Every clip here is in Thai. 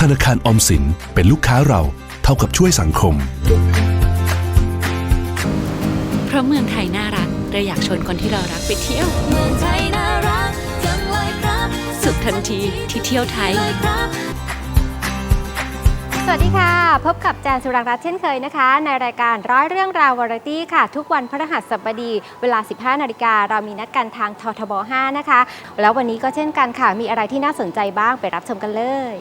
ธนาคารออมสินเป็นลูกค้าเราเท่ากับช่วยสังคม เพราะเมืองไทยน่ารักเราอยากชวนคนที่เรารักไปเที่ยว เมืองไทยน่ารักจังเลยครับ สุขทันทีที่เที่ยวไทยเลยครับสวัสดีค่ะ พบกับแจนสุรังรัตน์เช่นเคยนะคะ ในรายการร้อยเรื่องราววาไรตี้ค่ะ ทุกวันพฤหัสบดีเวลา 15 นาฬิกาเรามีนัดกันทางททบ 5 นะคะ แล้ววันนี้ก็เช่นกันค่ะ มีอะไรที่น่าสนใจบ้างไปรับชมกันเลย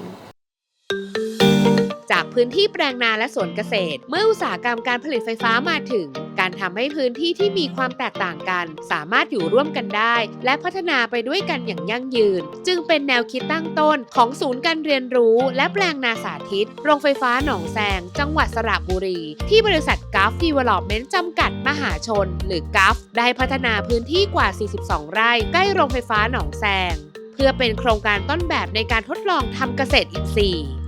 จากพื้นที่แปลงนาและสวนเกษตร เมื่ออุตสาหกรรมการผลิตไฟฟ้ามาถึง การทำให้พื้นที่ที่มีความแตกต่างกัน สามารถอยู่ร่วมกันได้ และพัฒนาไปด้วยกันอย่างยั่งยืน จึงเป็นแนวคิดตั้งต้นของศูนย์การเรียนรู้ และแปลงนาสาธิต โรงไฟฟ้าหนองแซง จังหวัดสระบุรี ที่บริษัทก u f Development จำกัดมหาชน หรือ g u f ได้พัฒนาพื้นที่กว่า 42 ไร่ ใกล้โรงไฟฟ้าหนองแซง เพื่อเป็นโครงการต้นแบบในการทดลองทำเกษตรอินทรีย์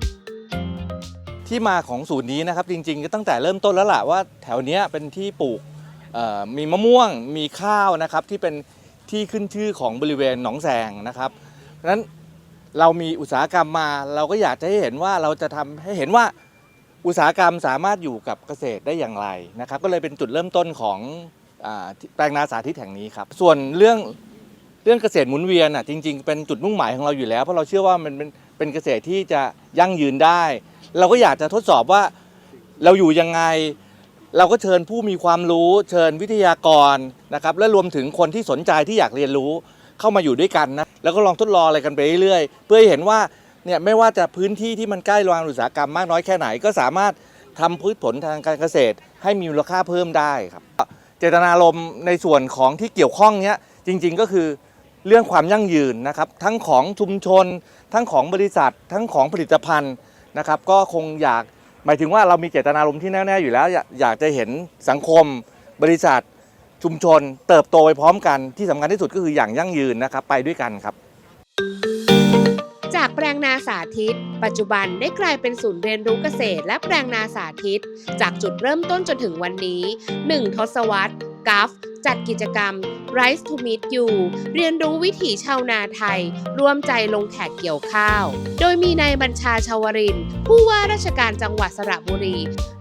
ที่มาของศูนย์นี้นะครับจริงๆก็ตั้งแต่เริ่มต้นแล้วล่ะว่าแถวเนี้ยเป็นที่ปลูกเอ่อมีมะม่วงมีข้าวนะครับที่เป็นที่ขึ้นชื่อของบริเวณหนองแสงนะครับ เพราะฉะนั้นเรามีอุตสาหกรรมมา เราก็อยากจะให้เห็นว่าเราจะทำให้เห็นว่าอุตสาหกรรมสามารถอยู่กับเกษตรได้อย่างไรนะครับ ก็เลยเป็นจุดเริ่มต้นของอาแปลงนาสาธิตแห่งนี้ครับ ส่วนเรื่องเรื่องเกษตรหมุนเวียนอะจริง ๆ เป็นจุดมุ่งหมายของเราอยู่แล้วเพราะเราเชื่อว่ามันเป็นเป็นเกษตรที่จะยั่งยืนได้ เราก็อยากจะทดสอบว่าเราอยู่ยังไง เราก็เชิญผู้มีความรู้เชิญวิทยากรนะครับและรวมถึงคนที่สนใจที่อยากเรียนรู้เข้ามาอยู่ด้วยกันนะแล้วก็ลองทดลองอะไรกันไปเรื่อยๆ เพื่อให้เห็นว่าเนี่ยไม่ว่าจะพื้นที่ที่มันใกล้โรงงานอุตสาหกรรมมากน้อยแค่ไหน ก็สามารถทำพืชผลทางการเกษตร ให้มีมูลค่าเพิ่มได้ครับ เจตนารมณ์ในส่วนของที่เกี่ยวข้องเนี้ยจริง ๆ ก็คือเรื่องความยั่งยืนนะครับ ทั้งของชุมชน ทั้งของบริษัท ทั้งของผลิตภัณฑ์ นะครับก็คงอยากหมายถึงว่าเรามีเจตนารมณ์ที่แน่ๆอยู่แล้ว อยากจะเห็นสังคม บริษัท ชุมชน เติบโตไปพร้อมกันที่สำคัญที่สุดก็คืออย่างยั่งยืนนะครับไปด้วยกันครับ จากแปลงนาสาธิต ปัจจุบันได้กลายเป็นศูนย์เรียนรู้เกษตร และแปลงนาสาธิต จากจุดเริ่มต้นจนถึงวันนี้ 1 ทศวรรษกัฟจัดกิจกรรม Rise to Meet You เรียนรู้วิถีชาวนาไทย ร่วมใจลงแขกเกี่ยวข้าว โดยมีนายบัญชาชาวริน ผู้ว่าราชการจังหวัดสระบุรี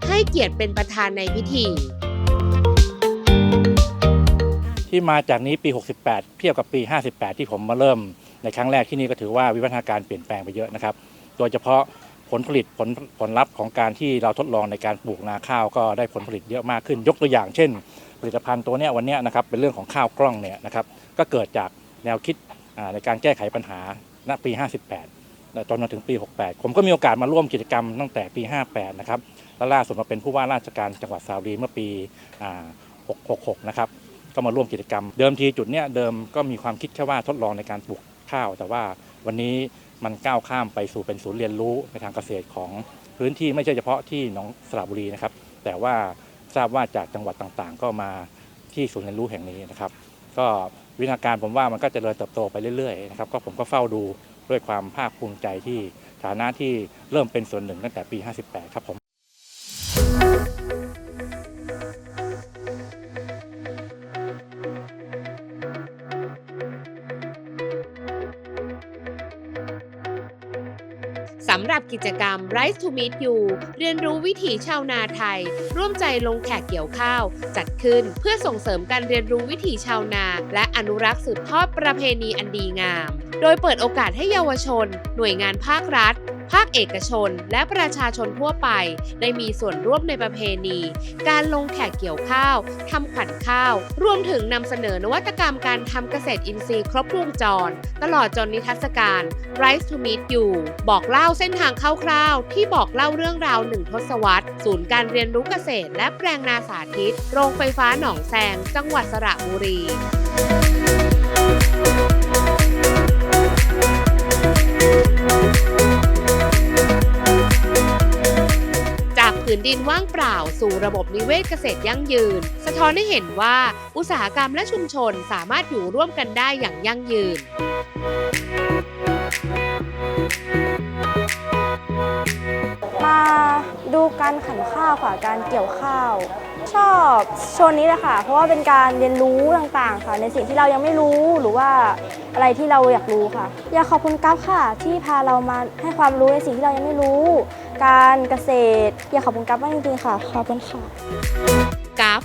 ให้เกียรติเป็นประธานในพิธีที่มาจากนี้ปี 68 เทียบกับปี 58 ที่ผมมาเริ่มในครั้งแรกที่นี่ก็ถือว่าวิวัฒนาการเปลี่ยนแปลงไปเยอะนะครับ โดยเฉพาะผลผลิตผลผลลัพธ์ของการที่เราทดลองในการปลูกนาข้าวก็ได้ผลผลิตเยอะมากขึ้น ยกตัวอย่างเช่น ผลิตภัณฑ์ตัวนี้วันนี้นะครับเป็นเรื่องของข้าวกล้องเนี่ยนะครับก็เกิดจากแนวคิดในการแก้ไขปัญหาณปี 58 จนมาถึงปี 68 ผมก็มีโอกาสมาร่วมกิจกรรมตั้งแต่ปี 58 นะครับและล่าสุดมาเป็นผู้ว่าราชการจังหวัดสระบุรีเมื่อปี 666 นะครับก็มาร่วมกิจกรรม เดิมทีจุดเนี้ยเดิมก็มีความคิดแค่ว่าทดลองในการปลูกข้าว แต่ว่าวันนี้มันก้าวข้ามไปสู่เป็นศูนย์เรียนรู้ในทางเกษตรของพื้นที่ไม่ใช่เฉพาะที่หนองสระบุรีนะครับแต่ว่า ทราบว่าจากจังหวัดต่างๆ ก็มาที่ศูนย์เรียนรู้แห่งนี้นะครับ ก็วิธีการผมว่ามันก็จะเจริญเติบโตไปเรื่อยๆนะครับก็ผมก็เฝ้าดูด้วยความภาคภูมิใจที่ฐานะที่เริ่มเป็นส่วนหนึ่งตั้งแต่ปี 58 ครับผม กิจกรรม Rise to Meet You เรียนรู้วิถีชาวนาไทย ร่วมใจลงแขกเกี่ยวข้าว จัดขึ้นเพื่อส่งเสริมการเรียนรู้วิถีชาวนา และอนุรักษ์สืบทอดประเพณีอันดีงาม โดยเปิดโอกาสให้เยาวชน หน่วยงานภาครัฐ ภาคเอกชนและประชาชนทั่วไป ได้มีส่วนร่วมในประเพณี การลงแขกเกี่ยวข้าวทำขวัญข้าว รวมถึงนำเสนอนวัตกรรมการทำเกษตรอินทรีย์ครบวงจร ตลอดจนนิทรรศการ Rise to Meet You บอกเล่าเส้นทางคร่าวๆที่บอกเล่าเรื่องราวหนึ่งทศวรรษ ศูนย์การเรียนรู้เกษตร และแปลงนาสาธิต โรงไฟฟ้าหนองแซง จังหวัดสระบุรีืนดินว่างเปล่าสู่ระบบนิเวศเกษตรยั่งยืน สะท้อนให้เห็นว่าอุตสาหกรรมและชุมชนสามารถอยู่ร่วมกันได้อย่างยั่งยืนมาดูการขันข้าวค่ะการเกี่ยวข้าว ชอบโชว์นี้แหละค่ะ เพราะว่าเป็นการเรียนรู้ต่างๆ ค่ะ ในสิ่งที่เรายังไม่รู้หรือว่าอะไรที่เราอยากรู้ค่ะ อยากขอบคุณกัฟค่ะ ที่พาเรามาให้ความรู้ในสิ่งที่เรายังไม่รู้ การเกษตร อยากขอบคุณกัฟมากจริงๆค่ะ ขอบคุณค่ะกัฟ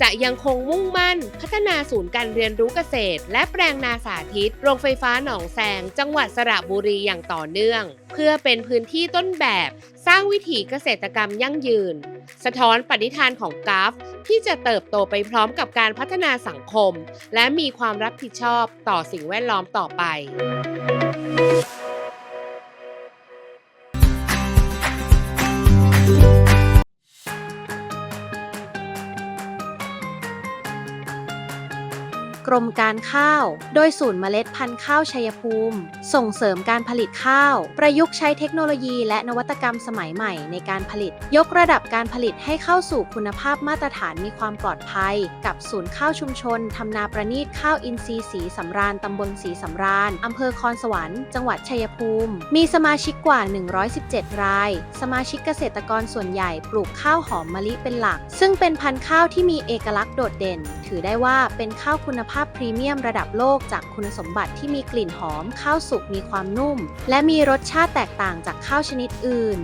จะยังคงมุ่งมั่น พัฒนาศูนย์การเรียนรู้เกษตร และแปลงนาสาธิต โรงไฟฟ้าหนองแซงจังหวัดสระบุรีอย่างต่อเนื่อง เพื่อเป็นพื้นที่ต้นแบบ สร้างวิถีเกษตรกรรมยั่งยืน สะท้อนปณิธานของกัฟที่จะเติบโตไปพร้อมกับการพัฒนาสังคม และมีความรับผิดชอบต่อสิ่งแวดล้อมต่อไป กรมการข้าว โดยศูนย์เมล็ดพันธุ์ข้าวชัยภูมิ ส่งเสริมการผลิตข้าว ประยุกต์ใช้เทคโนโลยีและนวัตกรรมสมัยใหม่ในการผลิต ยกระดับการผลิตให้เข้าสู่คุณภาพมาตรฐานมีความปลอดภัย กับศูนย์ข้าวชุมชนทำนาประณีตข้าวอินทรีย์สีสำราญตำบลสีสำราญอำเภอคอนสวรรค์จังหวัดชัยภูมิ มีสมาชิกกว่า 117 ราย สมาชิกเกษตรกรส่วนใหญ่ปลูกข้าวหอมมะลิเป็นหลัก ซึ่งเป็นพันธุ์ข้าวที่มีเอกลักษณ์โดดเด่น ถือได้ว่าเป็นข้าวคุณภาพาพรีเมียมระดับโลกจากคุณสมบัติที่มีกลิ่นหอม ข้าวสุกมีความนุ่ม และมีรสชาติแตกต่างจากข้าวชนิดอื่น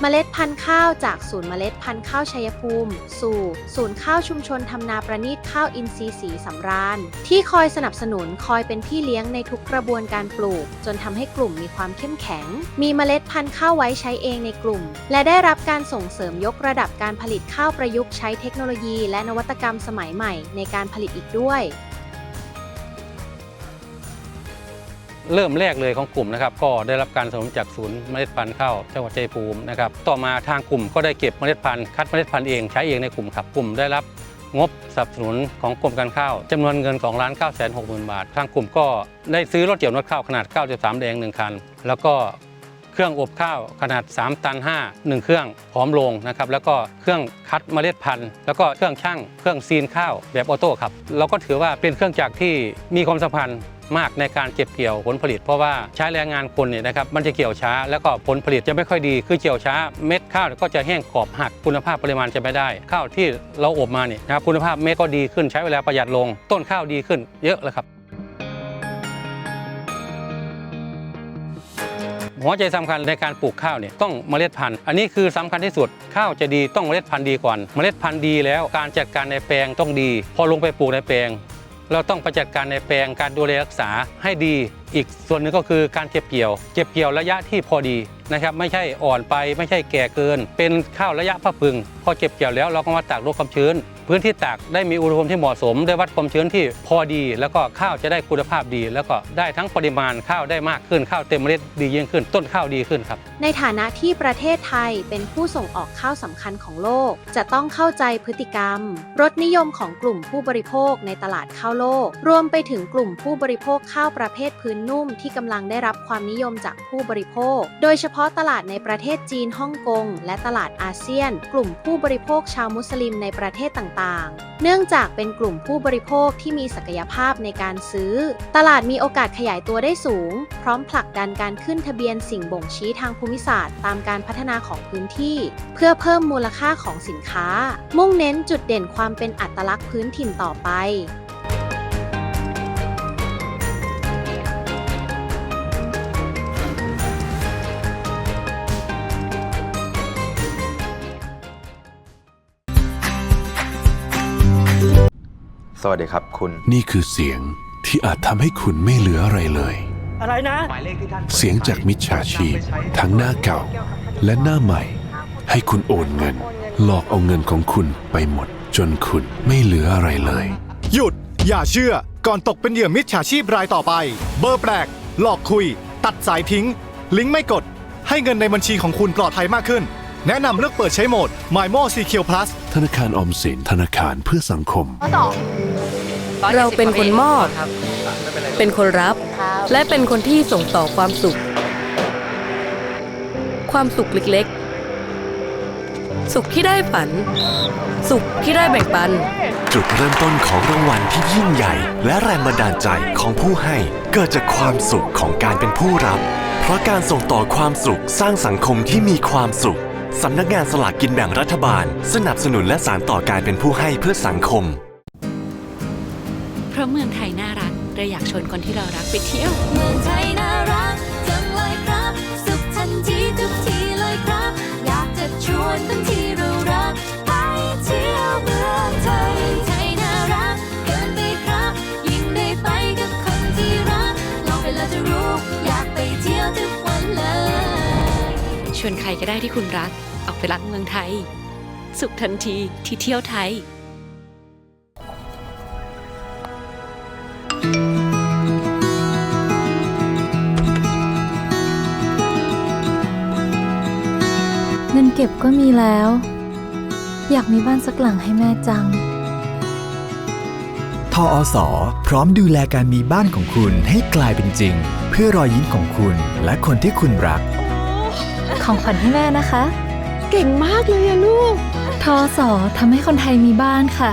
เมล็ดพันธุ์ข้าวจากศูนย์เมล็ดพันธุ์ข้าวชัยภูมิ สู่ ศูนย์ข้าวชุมชนทำนาประณีตข้าวอินทรีย์สีสำราญ ที่คอยสนับสนุนคอยเป็นพี่เลี้ยงในทุกกระบวนการปลูก จนทำให้กลุ่มมีความเข้มแข็ง มีเมล็ดพันธุ์ข้าวไว้ใช้เองในกลุ่ม และได้รับการส่งเสริมยกระดับการผลิตข้าวประยุกต์ใช้เทคโนโลยี และนวัตกรรมสมัยใหม่ในการผลิตอีกด้วย เริ่มแรกเลยของกลุ่มนะครับก็ได้รับการสนับสนุนจากศูนย์เมล็ดพันธุ์ข้าวจังหวัดชัยภูมินะครับต่อมาทางกลุ่มก็ได้เก็บเมล็ดพันธุ์คัดเมล็ดพันธุ์เองใช้เองในกลุ่มครับกลุ่มได้รับงบสนับสนุนของกรมการข้าวจำนวนเงิน2ล้าน9 6 0 0 0 0 บาท ทางกลุ่มก็ได้ซื้อรถเกี่ยวนวดข้าวขนาด 9.3 แดง 1 คัน แล้วก็เครื่องอบข้าวขนาด 3 ตัน 5 1 เครื่องพร้อมลงนะครับแล้วก็เครื่องคัดเมล็ดพันธุ์แล้วก็เครื่องช่างเครื่องซีนข้าวแบบออโต้ครับเราก็ถือว่าเป็นเครื่องจักรที่มีความสัมพันธ์ มากในการเก็บเกี่ยวผลผลิต เพราะว่าใช้แรงงานคนเนี่ยนะครับมันจะเกี่ยวช้าแล้วก็ผลผลิตจะไม่ค่อยดีคือเกี่ยวช้าเม็ดข้าวก็จะแห้งกรอบหักคุณภาพปริมาณจะไม่ได้ ข้าวที่เราอบมาเนี่ยนะครับคุณภาพเม็ดก็ดีขึ้นใช้เวลาประหยัดลง ต้นข้าวดีขึ้นเยอะเลยครับหัวใจสำคัญในการปลูกข้าวเนี่ยต้องเมล็ดพันธุ์ อันนี้คือสำคัญที่สุดข้าวจะดีต้องเมล็ดพันธุ์ดีก่อน เมล็ดพันธุ์ดีแล้วการจัดการในแปลงต้องดี พอลงไปปลูกในแปลง เราต้องประจัดการในแปลงการดูแลรักษาให้ดี อีกส่วนหนึ่งก็คือการเก็บเกี่ยว เก็บเกี่ยวระยะที่พอดีนะครับ ไม่ใช่อ่อนไปไม่ใช่แก่เกิน เป็นข้าวระยะพะพึง พอเก็บเกี่ยวแล้วเราก็มาตากลดความชื้น พื้นที่ตากได้มีอุณหภูมิที่เหมาะสม ได้วัดความชื้นที่พอดี แล้วก็ข้าวจะได้คุณภาพดี แล้วก็ได้ทั้งปริมาณข้าวได้มากขึ้นข้าวเต็มเมล็ดดียิ่งขึ้น ต้นข้าวดีขึ้นครับ ในฐานะที่ประเทศไทยเป็นผู้ส่งออกข้าวสำคัญของโลก จะต้องเข้าใจพฤติกรรม รสนิยมของกลุ่มผู้บริโภคในตลาดข้าวโลก รวมไปถึงกลุ่มผู้บริโภคข้าวประเภทพื้นนุ่ม ที่กำลังได้รับความนิยมจากผู้บริโภค โดยเฉพาะตลาดในประเทศจีนฮ่องกงและตลาดอาเซียน กลุ่มผู้บริโภคชาวมุสลิมในประเทศต่างๆ เนื่องจากเป็นกลุ่มผู้บริโภคที่มีศักยภาพในการซื้อ ตลาดมีโอกาสขยายตัวได้สูง พร้อมผลักดันการขึ้นทะเบียนสิ่งบ่งชี้ทางภูมิศาสตร์ ตามการพัฒนาของพื้นที่ เพื่อเพิ่มมูลค่าของสินค้า มุ่งเน้นจุดเด่นความเป็นอัตลักษณ์พื้นถิ่นต่อไป สวัสดีครับคุณ นี่คือเสียงที่อาจทำให้คุณไม่เหลืออะไรเลย อะไรนะเสียงจากมิจฉาชีพ ทั้งหน้าเก่าและหน้าใหม่ ให้คุณโอนเงิน หลอกเอาเงินของคุณไปหมด จนคุณไม่เหลืออะไรเลย หยุด อย่าเชื่อ ก่อนตกเป็นเหยื่อมิจฉาชีพรายต่อไป เบอร์แปลก หลอกคุย ตัดสายทิ้ง ลิงก์ไม่กด ให้เงินในบัญชีของคุณปลอดภัยมากขึ้น แนะนำเลือกเปิดใช้โหมด MyMo Secure Plus ธนาคารออมสินธนาคารเพื่อสังคมเราเป็นคนมอบ เป็นคนรับ และเป็นคนที่ส่งต่อความสุข ความสุขเล็กสุขที่ได้ฝัน สุขที่ได้แบ่งปัน จุดเริ่มต้นของรางวัลที่ยิ่งใหญ่ และแรงบันดาลใจของผู้ให้เกิดจากความสุขของการเป็นผู้รับ เพราะการส่งต่อความสุขสร้างสังคมที่มีความสุข สำนักงานสลากกินแบ่งรัฐบาล สนับสนุนและสานต่อการเป็นผู้ให้เพื่อสังคม เพราะเมืองไทยน่ารักเราอยากชวนคนที่เรารักไปเที่ยว เมืองไทยน่ารักจังเลยครับ สุขทันทีทุกทีเลยครับ อยากจะชวนคนที่ รก็ได้ที่คุณรัก ออกไปรักเมืองไทย สุขทันทีที่เที่ยวไทย เงินเก็บก็มีแล้ว อยากมีบ้านสักหลังให้แม่จัง ทออสพร้อมดูแลการมีบ้านของคุณให้กลายเป็นจริง เพื่อรอยยิ้มของคุณและคนที่คุณรัก ของขวัญให้แม่นะคะ เก่งมากเลยอะลูก ทอสอทำให้คนไทยมีบ้านค่ะ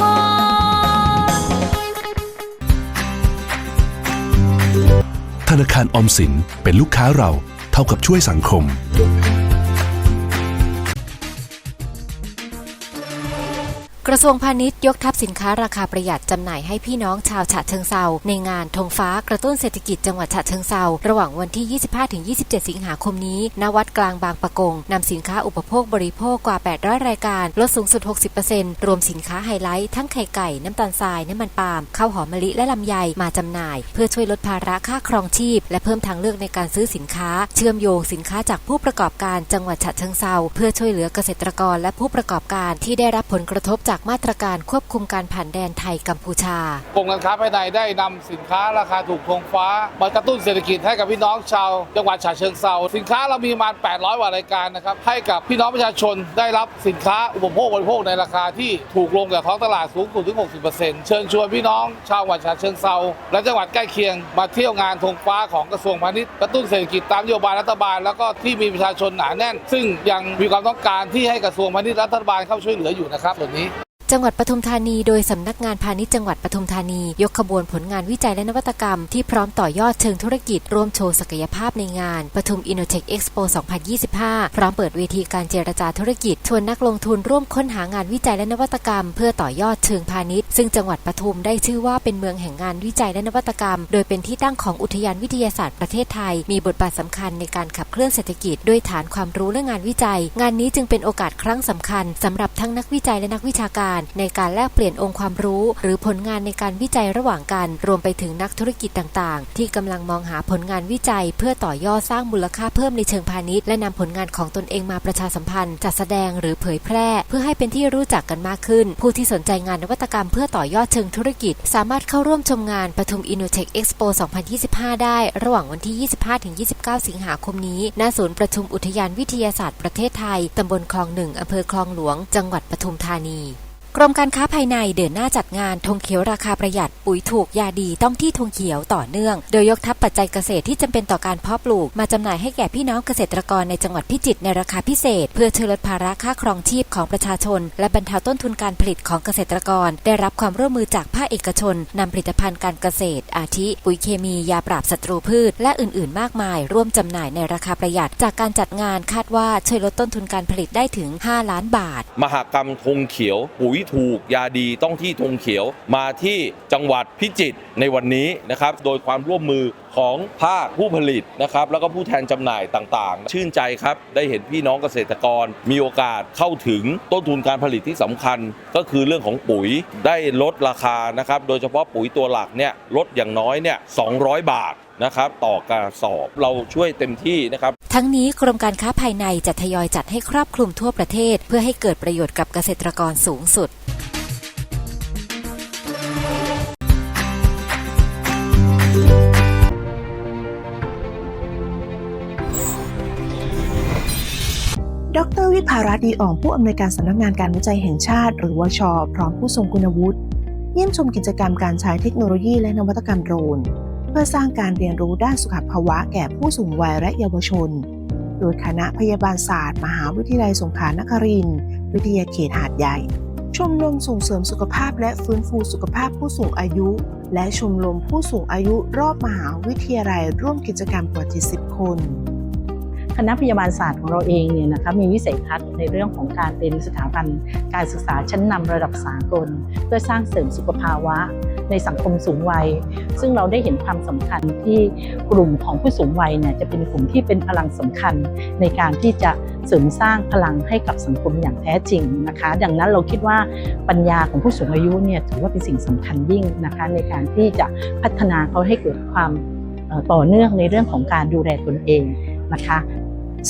ธนาคารออมสินเป็นลูกค้าเราเท่ากับช่วยสังคม กระทรวงพาณิชย์ยกทัพสินค้าราคาประหยัดจำหน่ายให้พี่น้องชาวฉะเชิงเซาในงานธงฟ้ากระตุ้นเศรษฐกิจจังหวัดฉะเชิงเซาระหว่างวันที่ 25-27 สิงหาคมนี้ ณ วัดกลางบางปะกงนำสินค้าอุปโภคบริโภคกว่า 800 รายการ ลดสูงสุด 60%รวมสินค้าไฮไลท์ทั้งไข่ไก่ น้ำตาลทราย น้ำมันปาล์มข้าวหอมมะลิและลำไยมาจำหน่าย เพื่อช่วยลดภาระค่าครองชีพ และเพิ่มทางเลือกในการซื้อสินค้า เชื่อมโยงสินค้าจากผู้ประกอบการจังหวัดฉะเชิงเซาเพื่อช่วยเหลือเกษตรกรและผู้ประกอบการที่ได้รับผลกระทบจากมาตรการควบคุมการผ่านแดนไทยกัมพูชากรมการค้าภายในได้นำสินค้าราคาถูกธงฟ้ามากระตุ้นเศรษฐกิจให้กับพี่น้องชาวจังหวัดฉะเชิงเซาสินค้าเรามีประมาณ 800กว่ารายการนะครับให้กับพี่น้องประชาชนได้รับสินค้าอุปโภคบริโภคในราคาที่ถูกลงจากท้องตลาดสูงสุดถึง 60%เชิญชวนพี่น้องชาวจังหวัดฉะเชิงเซาและจังหวัดใกล้เคียง มาเที่ยวงานธงฟ้าของกระทรวงพาณิชย์กระตุ้นเศรษฐกิจตามนโยบายรัฐบาล แล้วก็ที่มีประชาชนหนาแน่น ซึ่งยังมีความต้องการที่ให้กระทรวงพาณิชย์รัฐบาลเข้าช่วยเหลืออยู่นะครับส่วนนี้ จังหวัดปทุมธานี โดยสำนักงานพาณิชย์จังหวัดปทุมธานี ยกขบวนผลงานวิจัยและนวัตกรรม ที่พร้อมต่อยอดเชิงธุรกิจ ร่วมโชว์ศักยภาพในงานปทุม Innotech Expo 2025 พร้อมเปิดเวทีการเจรจาธุรกิจ ชวนนักลงทุนร่วมค้นหางานวิจัยและนวัตกรรม เพื่อต่อยอดเชิงพาณิชย์ ซึ่งจังหวัดปทุมได้ชื่อว่าเป็นเมืองแห่งงานวิจัยและนวัตกรรม โดยเป็นที่ตั้งของอุทยานวิทยาศาสตร์ประเทศไทย มีบทบาทสำคัญในการขับเคลื่อนเศรษฐกิจด้วยฐานความรู้และงานวิจัย งานนี้จึงเป็นโอกาสครั้งสำคัญสำหรับทั้งนักวิจัยและนักวิชาการในการแลกเปลี่ยนองค์ความรู้ หรือผลงานในการวิจัยระหว่างกัน รวมไปถึงนักธุรกิจต่างๆ ที่กำลังมองหาผลงานวิจัย เพื่อต่อยอดสร้างมูลค่าเพิ่มในเชิงพาณิชย์และนำผลงานของตนเองมาประชาสัมพันธ์ จัดแสดงหรือเผยแพร่ เพื่อให้เป็นที่รู้จักกันมากขึ้น ผู้ที่สนใจงานนวัตกรรมเพื่อต่อยอดเชิงธุรกิจ สามารถเข้าร่วมชมงานปทุม Innotech Expo 2025 ได้ ระหว่างวันที่ 25-29 สิงหาคมนี้ ณ ศูนย์ประชุมอุทยานวิทยาศาสตร์ประเทศไทย ตำบลคลองหนึ่งอำเภอคลองหลวง จังหวัดปทุมธานี กรมการค้าภายในเดินหน้าจัดงานธงเขียวราคาประหยัดปุ๋ยถูกยาดีต้องที่ธงเขียวต่อเนื่อง โดยยกทัพปัจจัยเกษตรที่จำเป็นต่อการเพาะปลูก มาจำหน่ายให้แก่พี่น้องเกษตรกรในจังหวัดพิจิตรในราคาพิเศษ เพื่อช่วยลดภาระค่าครองชีพของประชาชน และบรรเทาต้นทุนการผลิตของเกษตรกร ได้รับความร่วมมือจากภาคเอกชนนำผลิตภัณฑ์การเกษตร อาทิ ปุ๋ยเคมียาปราบศัตรูพืช และอื่นๆ มากมาย ร่วมจำหน่ายในราคาประหยัด จากการจัดงานคาดว่าช่วยลดต้นทุนการผลิตได้ถึง 5 ล้านบาท มหากรรมธงเขียวปุ๋ยถูกยาดีต้องที่ธงเขียวมาที่จังหวัดพิจิตรในวันนี้นะครับโดยความร่วมมือของภาคผู้ผลิตนะครับแล้วก็ผู้แทนจำหน่ายต่างๆ ชื่นใจครับ ได้เห็นพี่น้องเกษตรกร มีโอกาสเข้าถึงต้นทุนการผลิตที่สำคัญ ก็คือเรื่องของปุ๋ยได้ลดราคานะครับโดยเฉพาะปุ๋ยตัวหลักเนี่ยลดอย่างน้อยเนี่ย200 บาท นะครับต่อกรสอบเราช่วยเต็มที่นะครับทั้งนี้กรมการค้าภายในจะทยอยจัดให้ครอบคลุมทั่วประเทศ เพื่อให้เกิดประโยชน์กับเกษตรกรสูงสุดดรวิภารัตน์ดีอ่องผู้อำนวยการสำนักงานการวิจัยแห่งชาติ หรือวช พร้อมผู้ทรงคุณวุฒิ เยี่ยมชมกิจกรรมการใช้เทคโนโลยีและนวัตกรรมโดรน เพื่อสร้างการเรียนรู้ด้านสุขภาวะแก่ผู้สูงวัยและเยาวชน โดยคณะพยาบาลศาสตร์ มหาวิทยาลัยสงขลานครินทร์วิทยาเขตหาดใหญ่ ชมรมส่งเสริมสุขภาพและฟื้นฟูสุขภาพผู้สูงอายุ และชมรมผู้สูงอายุรอบมหาวิทยาลัยร่วมกิจกรรมกว่า 70 คนคณะพยาบาลศาสตร์ของเราเองเนี่ยนะคะมีวิสัยทัศน์ในเรื่องของการเป็นสถาบันการศึกษาชั้นนำระดับสากล เพื่อสร้างเสริมสุขภาวะ ในสังคมสูงวัย ซึ่งเราได้เห็นความสำคัญที่กลุ่มของผู้สูงวัยเนี่ยจะเป็นกลุ่มที่เป็นพลังสำคัญในการที่จะเสริมสร้างพลังให้กับสังคมอย่างแท้จริงนะคะ ดังนั้นเราคิดว่าปัญญาของผู้สูงอายุเนี่ยถือว่าเป็นสิ่งสำคัญยิ่งนะคะในการที่จะพัฒนาเขาให้เกิดความต่อเนื่องในเรื่องของการดูแลตนเองนะคะ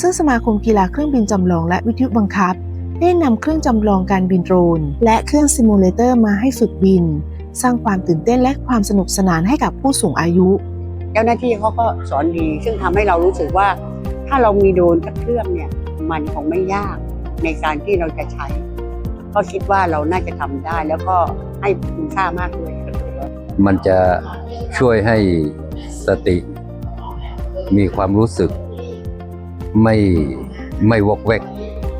ซึ่งสมาคมกีฬาเครื่องบินจำลองและวิทยุบังคับ ได้นำเครื่องจำลองการบินโดรน และเครื่องซิมูเลเตอร์มาให้ฝึกบิน สร้างความตื่นเต้นและความสนุกสนานให้กับผู้สูงอายุ เจ้าหน้าที่เขาก็สอนดี ซึ่งทำให้เรารู้สึกว่า ถ้าเรามีโดรนสักเครื่องเนี่ยมันคงไม่ยากในการที่เราจะใช้ ก็คิดว่าเราน่าจะทำได้แล้วก็ให้คุณค่ามากด้วยมันจะช่วยให้สติ มีความรู้สึกไม่ไม่วอกแวก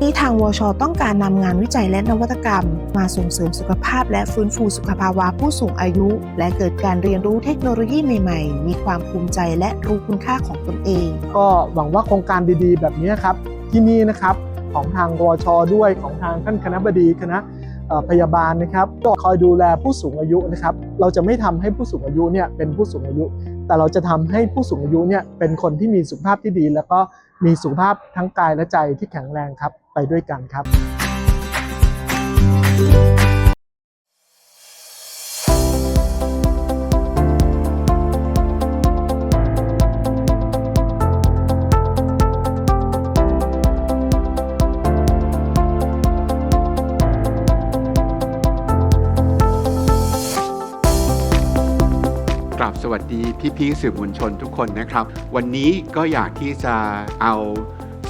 ที่ทางวช ต้องการนำงานวิจัยและนวัตกรรม มาส่งเสริมสุขภาพและฟื้นฟูสุขภาวะผู้สูงอายุ และเกิดการเรียนรู้เทคโนโลยีใหม่ๆ มีความภูมิใจและรู้คุณค่าของตนเอง ก็หวังว่าโครงการดีๆ แบบนี้ครับที่นี่นะครับของทางวช ด้วยของทางท่านคณะบดีคณะพยาบาลนะครับก็คอยดูแลผู้สูงอายุนะครับ เราจะไม่ทำให้ผู้สูงอายุเนี่ยเป็นผู้สูงอายุ แต่เราจะทำให้ผู้สูงอายุเนี่ยเป็นคนที่มีสุขภาพที่ดี แล้วก็มีสุขภาพทั้งกายและใจที่แข็งแรงครับ ไปด้วยกันครับกราบสวัสดีพี่ๆสื่อมวลชนทุกคนนะครับ วันนี้ก็อยากที่จะเอา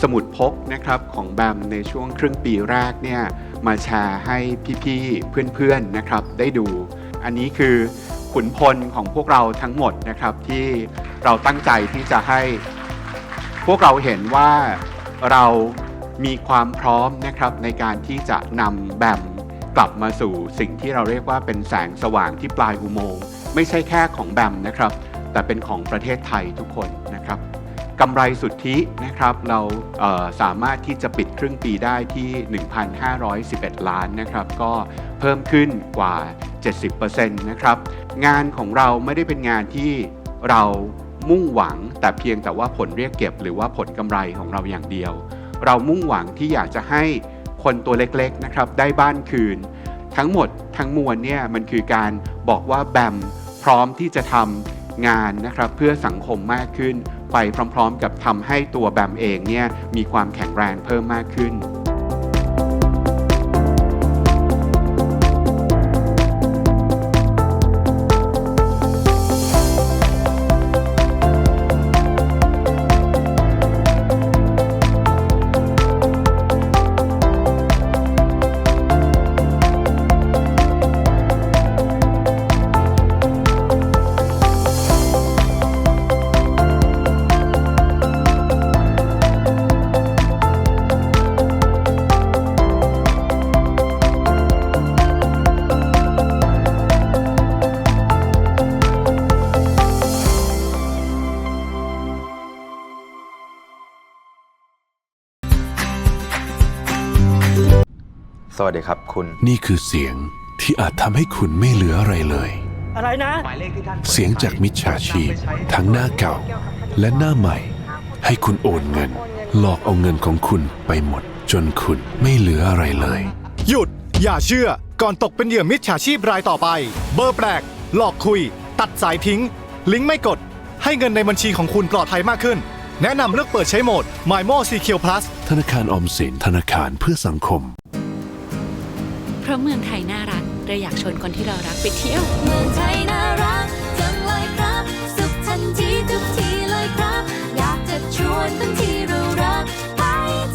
สมุดพกนะครับของแบมในช่วงครึ่งปีแรกเนี่ยมาแชร์ให้พี่ๆเพื่อนๆนะครับได้ดู อันนี้คือขุนพลของพวกเราทั้งหมดนะครับที่เราตั้งใจที่จะให้ พวกเราเห็นว่าเรามีความพร้อมนะครับในการที่จะนำแบมกลับมาสู่สิ่งที่เราเรียกว่าเป็นแสงสว่างที่ปลายอุโมงค์ไม่ใช่แค่ของแบมนะครับ แต่เป็นของประเทศไทยทุกคน กำไรสุทธินะครับเราเสามารถที่จะปิดครึ่งปีได้ที่ 1,511 ล้านนะครับก็เพิ่มขึ้นกว่า 70%นะครับงานของเราไม่ได้เป็นงานที่เรามุ่งหวังแต่เพียงแต่ว่าผลเรียกเก็บ หรือว่าผลกำไรของเราอย่างเดียว เรามุ่งหวังที่อยากจะให้คนตัวเล็กๆนะครับได้บ้านคืน ทั้งหมดทั้งมวลเนี่ยมันคือการบอกว่าแบมพร้อมที่จะทำงานนะครับเพื่อสังคมมากขึ้น ไปพร้อม ๆ กับทำให้ตัวแบมเองเนี่ยมีความแข็งแรงเพิ่มมากขึ้น ครับคุณ นี่คือเสียงที่อาจทำให้คุณไม่เหลืออะไรเลย อะไรนะเสียงจากมิจฉาชีพ ทั้งหน้าเก่าและหน้าใหม่ ให้คุณโอนเงิน หลอกเอาเงินของคุณไปหมด จนคุณไม่เหลืออะไรเลย หยุด อย่าเชื่อ ก่อนตกเป็นเหยื่อมิจฉาชีพรายต่อไป เบอร์แปลก หลอกคุย ตัดสายทิ้ง ลิงก์ไม่กด ให้เงินในบัญชีของคุณปลอดภัยมากขึ้น แนะนำเลือกเปิดใช้โหมด MyMo Secure Plus ธนาคารออมสินธนาคารเพื่อสังคม เพราะเมืองไทยน่ารักเราอยากชวนคนที่เรารักไปเที่ยว เมืองไทยน่ารักจังเลยครับ สุขทันทีทุกทีเลยครับ อยากจะชวนคนที่เรารัก ไป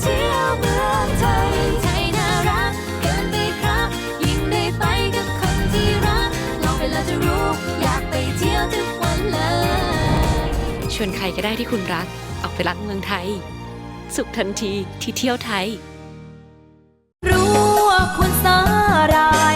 เที่ยวเมืองไทยไทยน่ารักเกินไปครับ ยิ่งได้ไปกับคนที่รักลองไปแล้จะรู้ อยากไปเที่ยวทุกวันเลย ชวนใครก็ได้ที่คุณรัก ออกไปรักเมืองไทย สุขทันทีที่เที่ยวไทย รู้ว่าควรสร้า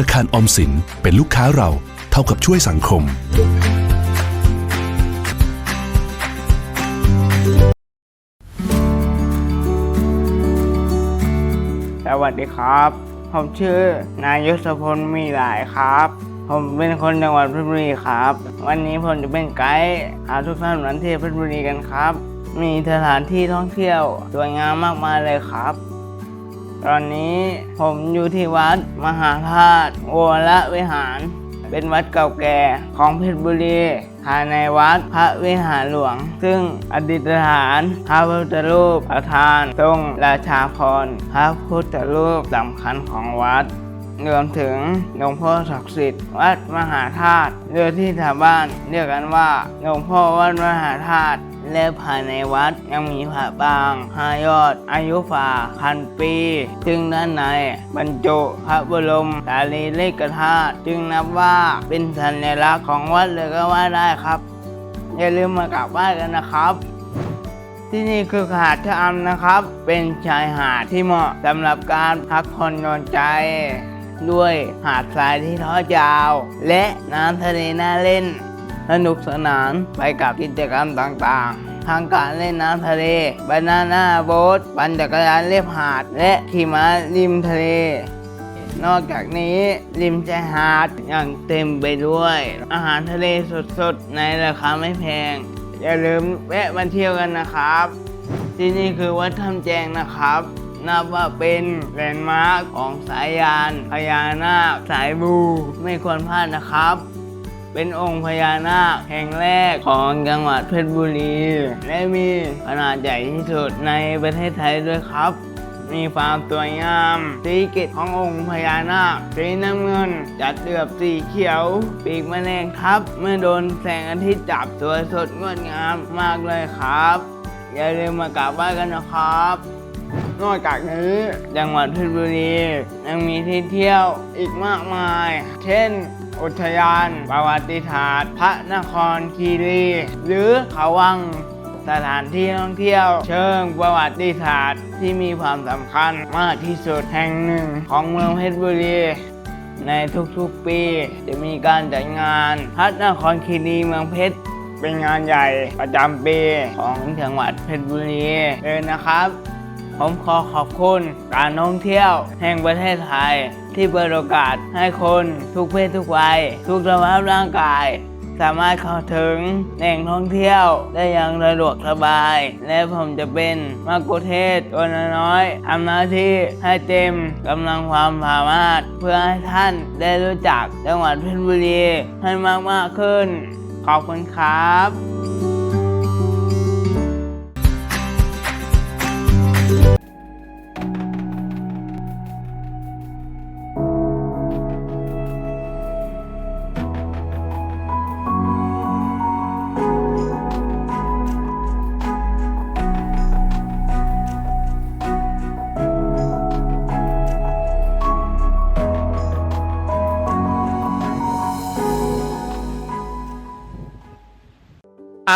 นาคารออมสินเป็นลูกค้าเราเท่ากับช่วยสังคม สวัสดีครับ ผมชื่อนายศพลมีหลายครับ ผมเป็นคนจังหวัดเพชรบุรีครับ วันนี้ผมจะเป็นไกด์พาทุกท่านมาเที่ยวเพชรบุรีกันครับ มีสถานที่ท่องเที่ยวสวยงามมากมายเลยครับ ตอนนี้ผมอยู่ที่วัดมหาธาตุวรวิหาร เป็นวัดเก่าแก่ของเพชรบุรีภายในวัดพระวิหารหลวง ซึ่งอดีตฐานพระพุทธรูปประธานทรงราชาพรพระพุทธรูปสำคัญของวัดรวมถึงหลวงพ่อศักดิ์สิทธิ์วัดมหาธาตุเรือที่ชาวบ้านเรียกกันว่าหลวงพ่อวัดมหาธาตุ และภายในวัดยังมีพระปางห้ายอดอายุฝ่าพันปี ซึ่งด้านในบรรจุพระบรมสารีริกธาตุจึงนับว่าเป็นสัญลักษณ์ของวัดเลยก็ว่าได้ครับ อย่าลืมมากราบไหว้กันนะครับที่นี่คือหาดชะอำนะครับ เป็นชายหาดที่เหมาะสำหรับการพักผ่อนหย่อนใจ ด้วยหาดทรายที่ท้อยาว และน้ำทะเลน่าเล่น สนุกสนานไปกับกิจกรรมต่างๆ ทางการเล่นน้ำทะเลบานาน่าโบ๊ทปั่นจักรยานเลียบหาด และขี่ม้าริมทะเล นอกจากนี้ริมชายหาดยังเต็มไปด้วย อาหารทะเลสดๆ ในราคาไม่แพง อย่าลืมแวะมาเที่ยวกันนะครับ ที่นี่คือวัดถ้ำแจงนะครับนับว่าเป็นแลนด์มาร์คของสายยานพญานาคสายบูไม่ควรพลาดนะครับ เป็นองค์พญานาคแห่งแรกของจังหวัดเพชรบุรี และมีขนาดใหญ่ที่สุดในประเทศไทยด้วยครับ มีความสวยงามสีเกตขององค์พญานาคสีน้ำเงิน จัดเดือบสีเขียว ปีกแมลงทับ เมื่อโดนแสงอาทิตย์จับสวยสดงดงามมากเลยครับ อย่าลืมมากราบไหว้กันนะครับนอกจากนี้จังหวัดเพชรบุรียังมีที่เที่ยวอีกมากมาย เช่น อุทยาน ประวัติศาสตร์ พระนครคีรี หรือเขาวังสถานที่ท่องเที่ยว เชิงประวัติศาสตร์ ที่มีความสำคัญมากที่สุดแห่งหนึ่งของเมืองเพชรบุรีในทุกๆปี จะมีการจัดงานพระนครคีรีเมืองเพชรเป็นงานใหญ่ประจำปีของจังหวัดเพชรบุรีเลยนะครับ ผมขอขอบคุณการท่องเที่ยว แห่งประเทศไทย ที่เปิดโอกาสให้คนทุกเพศทุกวัย ทุกสภาพร่างกาย สามารถเข้าถึงแหล่งท่องเที่ยวได้อย่างสะดวกสบาย และผมจะเป็นมากุเทศตัวน้อยทำหน้าที่ให้เต็มกำลังความสามารถ เพื่อให้ท่านได้รู้จักจังหวัดเพชรบุรีให้มากๆขึ้น ขอบคุณครับ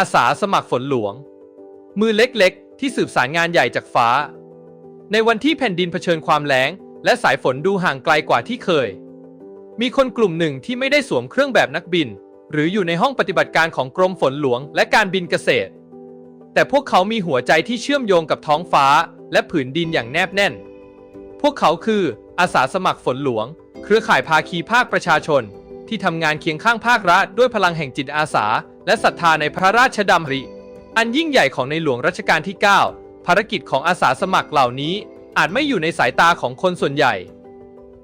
อาสาสมัครฝนหลวง มือเล็กๆ ที่สืบสารงานใหญ่จากฟ้า ในวันที่แผ่นดินเผชิญความแล้ง และสายฝนดูห่างไกลกว่าที่เคย มีคนกลุ่มหนึ่งที่ไม่ได้สวมเครื่องแบบนักบิน หรืออยู่ในห้องปฏิบัติการของกรมฝนหลวง และการบินเกษตร แต่พวกเขามีหัวใจที่เชื่อมโยงกับท้องฟ้า และผืนดินอย่างแนบแน่น พวกเขาคืออาสาสมัครฝนหลวง เครือข่ายภาคีภาคประชาชน ที่ทำงานเคียงข้างภาครัฐด้วยพลังแห่งจิตอาสา และศรัทธาในพระราชดำริ อันยิ่งใหญ่ของในหลวงรัชกาลที่ 9 ภารกิจของอาสาสมัครเหล่านี้อาจไม่อยู่ในสายตาของคนส่วนใหญ่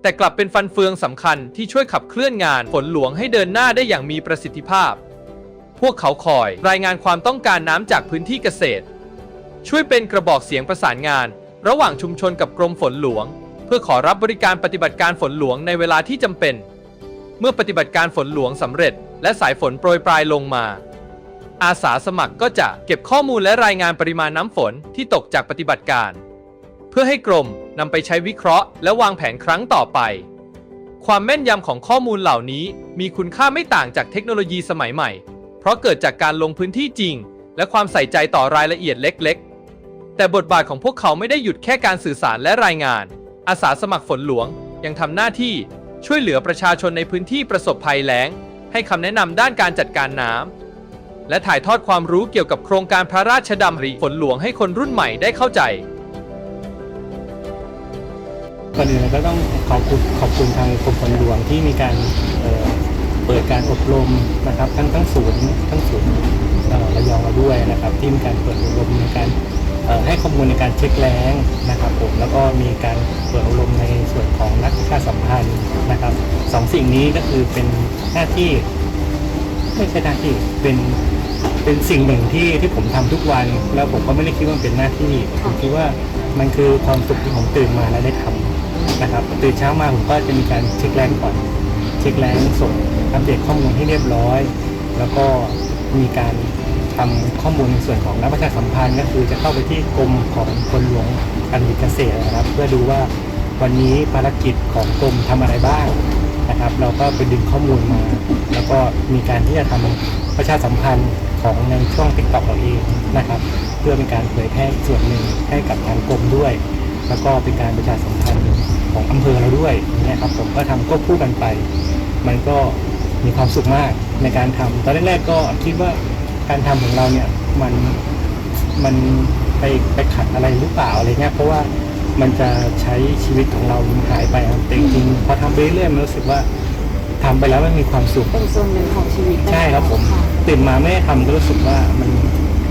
แต่กลับเป็นฟันเฟืองสำคัญที่ช่วยขับเคลื่อนงานฝนหลวงให้เดินหน้าได้อย่างมีประสิทธิภาพ พวกเขาคอยรายงานความต้องการน้ำจากพื้นที่เกษตร ช่วยเป็นกระบอกเสียงประสานงาน ระหว่างชุมชนกับกรมฝนหลวง เพื่อขอรับบริการปฏิบัติการฝนหลวงในเวลาที่จำเป็น เมื่อปฏิบัติการฝนหลวงสำเร็จ และสายฝนโปรยปลายลงมา อาสาสมัครก็จะเก็บข้อมูลและรายงานปริมาณน้ำฝนที่ตกจากปฏิบัติการ เพื่อให้กรมนำไปใช้วิเคราะห์และวางแผนครั้งต่อไป ความแม่นยำของข้อมูลเหล่านี้มีคุณค่าไม่ต่างจากเทคโนโลยีสมัยใหม่ เพราะเกิดจากการลงพื้นที่จริง และความใส่ใจต่อรายละเอียดเล็ก ๆ แต่บทบาทของพวกเขาไม่ได้หยุดแค่การสื่อสารและรายงาน อาสาสมัครฝนหลวงยังทำหน้าที่ช่วยเหลือประชาชนในพื้นที่ประสบภัยแล้ง ให้คำแนะนำด้านการจัดการน้ำและถ่ายทอดความรู้เกี่ยวกับโครงการพระราชดำริฝนหลวงให้คนรุ่นใหม่ได้เข้าใจ ก่อนอื่นเราก็ต้องขอบคุณขอบคุณทางกรมฝนหลวงที่มีการเอ่อเปิดการอบรมนะครับทั้งทั้งศูนย์ทั้งศูนย์เอ่อระยองเราด้วยนะครับที่มีการเปิดอบรมในการ ให้ข้อมูลในการเช็คแรงนะครับผมแล้วก็มีการเปิดอบรมในส่วนของนักประชาสัมพันธ์นะครับสองสิ่งนี้ก็คือเป็นหน้าที่ไม่ใช่หน้าที่เป็นเป็นสิ่งหนึ่งที่ที่ผมทำทุกวัน แล้วผมก็ไม่ได้คิดว่าเป็นหน้าที่ผมคิดว่ามันคือความสุขที่ผมตื่นมาแล้วได้ทำนะครับตื่นเช้ามาผมก็จะมีการเช็คแรงก่อน เช็คแรงส่งอัปเดตข้อมูลให้เรียบร้อย แล้วก็มีการ ทำข้อมูลในส่วนของนักประชาสัมพันธ์ก็คือจะเข้าไปที่กรมของคนหลวงการผลิตเกษตรนะครับ เพื่อดูว่าวันนี้ภารกิจของกรมทำอะไรบ้างนะครับ เราก็ไปดึงข้อมูลมา แล้วก็มีการที่จะทำประชาสัมพันธ์ของในช่วงติ๊กต็อกเราเองนะครับ เพื่อเป็นการเผยแพร่ส่วนหนึ่งให้กับทางกรมด้วย แล้วก็เป็นการประชาสัมพันธ์ของอำเภอเราด้วยนี่ยครับผมก็ทำควบคู่กันไป มันก็มีความสุขมากในการทำตอนแรกๆก็คิดว่า การทำของเราเนี่ยมันมันไปไปขัดอะไรหรือเปล่าอะไรเงี้ยเพราะว่ามันจะใช้ชีวิตของเราหายไปครับแต่จริงๆพอทำไปเรื่อยๆมันรู้สึกว่าทำไปแล้วมันมีความสุขเป็นส่วนหนึ่งของชีวิตใช่ครับผมตื่นมาไม่ได้ทำก็รู้สึกว่ามัน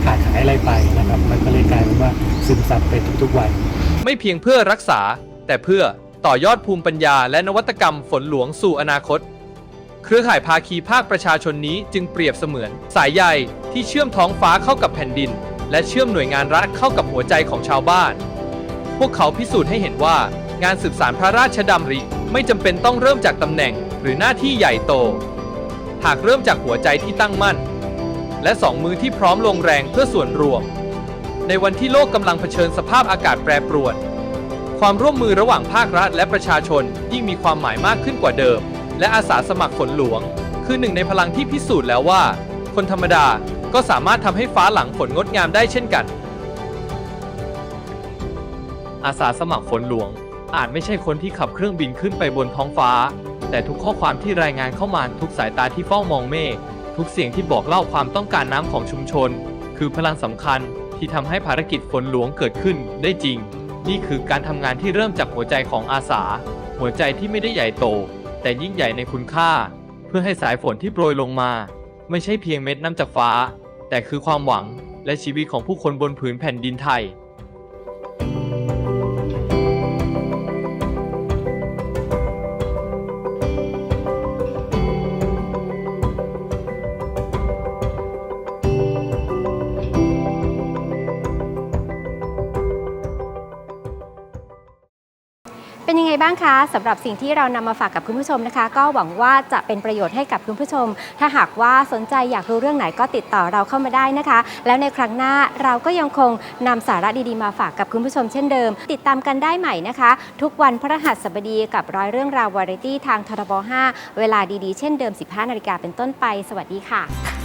ขาดหายอะไรไปนะครับ มันก็เลยกลายเป็นว่าซึมซับไปทุกๆวัน ไม่เพียงเพื่อรักษา แต่เพื่อต่อยอดภูมิปัญญา และนวัตกรรมฝนหลวงสู่อนาคต เครือข่ายภาคีภาคประชาชนนี้จึงเปรียบเสมือน สายใย ที่เชื่อมท้องฟ้าเข้ากับแผ่นดิน และเชื่อมหน่วยงานรัฐเข้ากับหัวใจของชาวบ้าน พวกเขาพิสูจน์ให้เห็นว่างานสืบสารพระราชดำริไม่จำเป็นต้องเริ่มจากตำแหน่งหรือหน้าที่ใหญ่โต หากเริ่มจากหัวใจที่ตั้งมั่น และสองมือที่พร้อมลงแรงเพื่อส่วนรวม ในวันที่โลกกำลังเผชิญสภาพอากาศแปรปรวน ความร่วมมือระหว่างภาครัฐและประชาชนยิ่งมีความหมายมากขึ้นกว่าเดิม และอาสาสมัครฝนหลวง คือหนึ่งในพลังที่พิสูจน์แล้วว่า คนธรรมดา ก็สามารถทำให้ฟ้าหลังฝนงดงามได้เช่นกัน อาสาสมัครฝนหลวง อาจไม่ใช่คนที่ขับเครื่องบินขึ้นไปบนท้องฟ้า แต่ทุกข้อความที่รายงานเข้ามาทุกสายตาที่เฝ้ามองเมฆทุกเสียงที่บอกเล่าความต้องการน้ำของชุมชน คือพลังสำคัญที่ทำให้ภารกิจฝนหลวงเกิดขึ้นได้จริง นี่คือการทำงานที่เริ่มจากหัวใจของอาสา หัวใจที่ไม่ได้ใหญ่โต แต่ยิ่งใหญ่ในคุณค่า เพื่อให้สายฝนที่โปรยลงมา ไม่ใช่เพียงเม็ดน้ำจากฟ้า แต่คือความหวังและชีวิตของผู้คนบนผืนแผ่นดินไทย สำหรับสิ่งที่เรานำมาฝากกับคุณผู้ชมนะคะ ก็หวังว่าจะเป็นประโยชน์ให้กับคุณผู้ชม ถ้าหากว่าสนใจอยากรู้เรื่องไหนก็ติดต่อเราเข้ามาได้นะคะ แล้วในครั้งหน้าเราก็ยังคงนำสาระดีๆมาฝากกับคุณผู้ชมเช่นเดิม ติดตามกันได้ใหม่นะคะ ทุกวันพฤหัสบดีกับร้อยเรื่องราววาไรตี้ทางทรบ5เวลาดีๆ เช่นเดิม 15 นาฬิกาเป็นต้นไป สวัสดีค่ะ